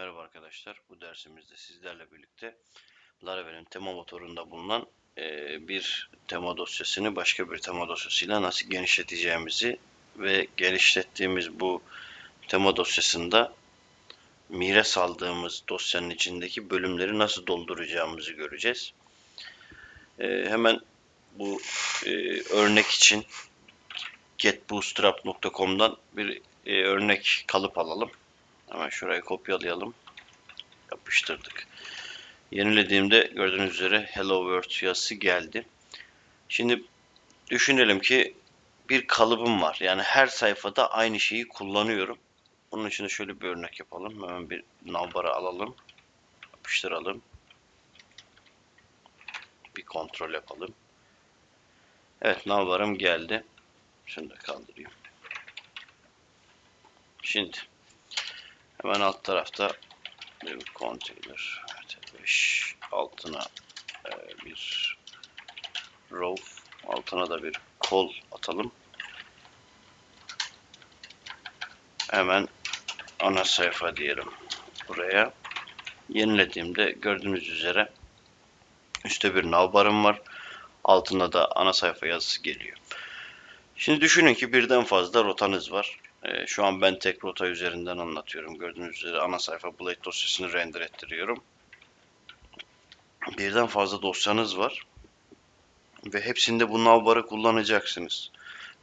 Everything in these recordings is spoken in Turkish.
Merhaba arkadaşlar. Bu dersimizde sizlerle birlikte Laravel'in tema motorunda bulunan e, bir tema dosyasını başka bir tema dosyasıyla nasıl genişleteceğimizi ve genişlettiğimiz bu tema dosyasında miras aldığımız dosyanın içindeki bölümleri nasıl dolduracağımızı göreceğiz. E, hemen bu e, örnek için getbootstrap.com'dan bir e, örnek kalıp alalım. Hemen şurayı kopyalayalım. Yapıştırdık. Yenilediğimde gördüğünüz üzere Hello World yazısı geldi. Şimdi düşünelim ki bir kalıbım var. Yani her sayfada aynı şeyi kullanıyorum. Bunun için de şöyle bir örnek yapalım. Hemen bir navbara alalım. Yapıştıralım. Bir kontrol yapalım. Evet navbarım geldi. Şunu da kaldırayım. Şimdi Hemen alt tarafta bir container T5 altına e, bir row altına da bir kol atalım. Hemen ana sayfa diyelim buraya. Yenilediğimde gördüğünüz üzere üstte bir navbarım var. Altında da ana sayfa yazısı geliyor. Şimdi düşünün ki birden fazla rotanız var. Ee, şu an ben tek rota üzerinden anlatıyorum. Gördüğünüz üzere ana sayfa Blade dosyasını render ettiriyorum. Birden fazla dosyanız var. Ve hepsinde bu navbarı kullanacaksınız.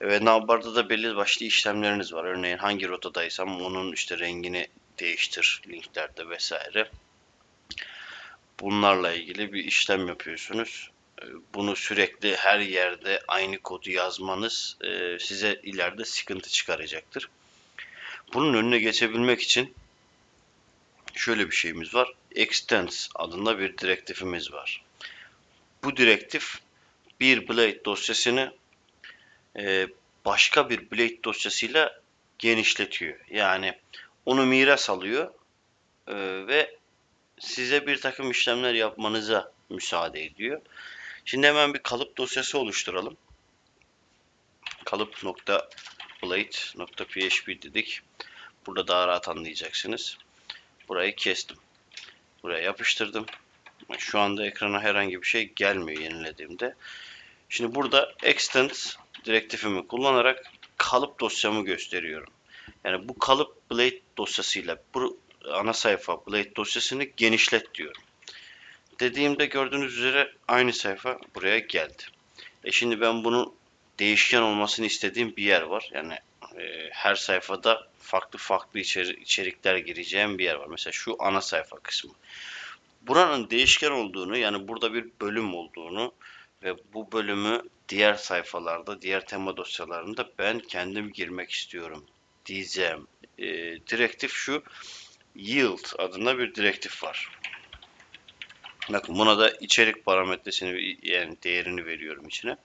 Ve navbarda da belli başlı işlemleriniz var. Örneğin hangi rotadaysam onun işte rengini değiştir linklerde vesaire. Bunlarla ilgili bir işlem yapıyorsunuz. Bunu sürekli her yerde aynı kodu yazmanız e, size ileride sıkıntı çıkaracaktır. Bunun önüne geçebilmek için şöyle bir şeyimiz var. Extends adında bir direktifimiz var. Bu direktif bir Blade dosyasını e, başka bir Blade dosyasıyla genişletiyor. Yani onu miras alıyor e, ve size bir takım işlemler yapmanıza müsaade ediyor. Şimdi hemen bir kalıp dosyası oluşturalım. Kalıp.blade.php dedik. Burada daha rahat anlayacaksınız. Burayı kestim. Buraya yapıştırdım. Şu anda ekrana herhangi bir şey gelmiyor yenilediğimde. Şimdi burada extend direktifimi kullanarak kalıp dosyamı gösteriyorum. Yani bu kalıp blade dosyasıyla bu ana sayfa blade dosyasını genişlet diyorum dediğimde gördüğünüz üzere aynı sayfa buraya geldi. E şimdi ben bunun değişken olmasını istediğim bir yer var. Yani e, her sayfada farklı farklı içeri, içerikler gireceğim bir yer var. Mesela şu ana sayfa kısmı. Buranın değişken olduğunu yani burada bir bölüm olduğunu ve bu bölümü diğer sayfalarda, diğer tema dosyalarında ben kendim girmek istiyorum diyeceğim. E, direktif şu yield adında bir direktif var. Bakın buna da içerik parametresini yani değerini veriyorum içine.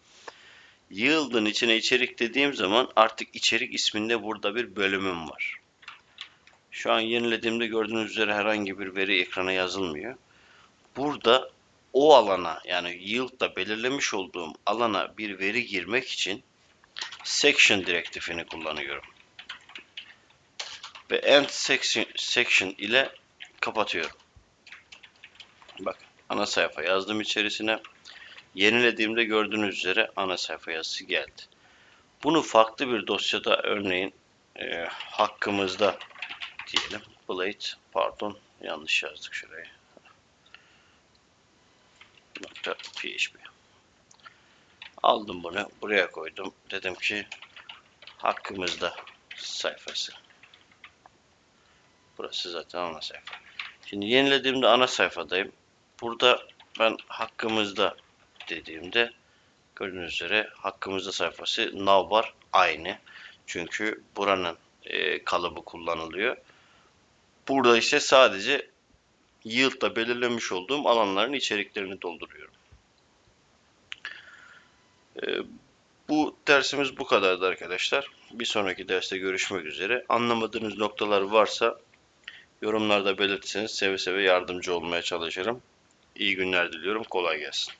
Yield'ın içine içerik dediğim zaman artık içerik isminde burada bir bölümüm var. Şu an yenilediğimde gördüğünüz üzere herhangi bir veri ekrana yazılmıyor. Burada o alana yani yield'da belirlemiş olduğum alana bir veri girmek için section direktifini kullanıyorum. Ve end section, section ile kapatıyorum. Bakın ana sayfa yazdım içerisine. Yenilediğimde gördüğünüz üzere ana sayfa yazısı geldi. Bunu farklı bir dosyada örneğin e, hakkımızda diyelim. Blade pardon yanlış yazdık şurayı. PHP. Aldım bunu buraya koydum. Dedim ki hakkımızda sayfası. Burası zaten ana sayfa. Şimdi yenilediğimde ana sayfadayım. Burada ben hakkımızda dediğimde gördüğünüz üzere hakkımızda sayfası navbar aynı. Çünkü buranın e, kalıbı kullanılıyor. Burada ise sadece yield'da belirlemiş olduğum alanların içeriklerini dolduruyorum. E, bu dersimiz bu kadardı arkadaşlar. Bir sonraki derste görüşmek üzere. Anlamadığınız noktalar varsa yorumlarda belirtirseniz seve seve yardımcı olmaya çalışırım. İyi günler diliyorum. Kolay gelsin.